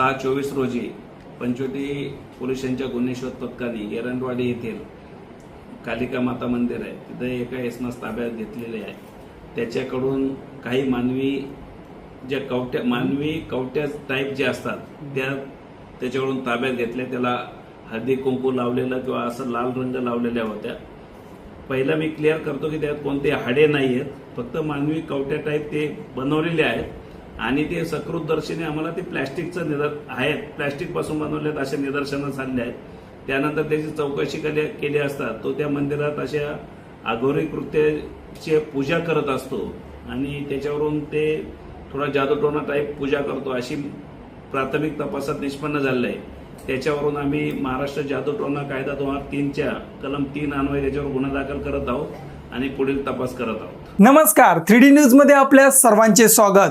सहा चोवीस रोजी पंचवटी पोलिसांच्या गुन्हे शोध पथकाने एरंडवाडी येथील कालिका माता मंदिर आहे. तिथे एका इसमास ताब्यात घेतलेले आहे. त्याच्याकडून काही मानवी ज्या कवट्या मानवी कवट्या टाईप जे असतात त्या त्याच्याकडून ताब्यात घेतल्या त्याला हळदी कुंकू लावलेलं किंवा असं लाल रंग लावलेल्या होत्या. पहिला मी क्लिअर करतो की त्यात कोणते हाडे नाही आहेत फक्त मानवी कवट्या टाईप ते बनवलेले आहेत. आणि ते सकृतदर्शीने आम्हाला ते प्लॅस्टिकचं निदर आहेत. प्लॅस्टिकपासून बनवलेत असे निदर्शनं झाले आहेत. त्यानंतर त्याची चौकशी केली केली असतात. तो त्या मंदिरात अशा अघोरी कृत्याची पूजा करत असतो. आणि त्याच्यावरून ते थोडा जादूटोना टाईप पूजा करतो. अशी प्राथमिक तपासात निष्पन्न झालेलं आहे. त्याच्यावरून आम्ही महाराष्ट्र जादूटोना कायदा दोन हजार तीनच्या कलम तीन अन्वय त्याच्यावर गुन्हा दाखल करत आहोत आणि पुढील तपास करत आहोत. नमस्कार. थ्री डी न्यूजमध्ये आपल्या सर्वांचे स्वागत.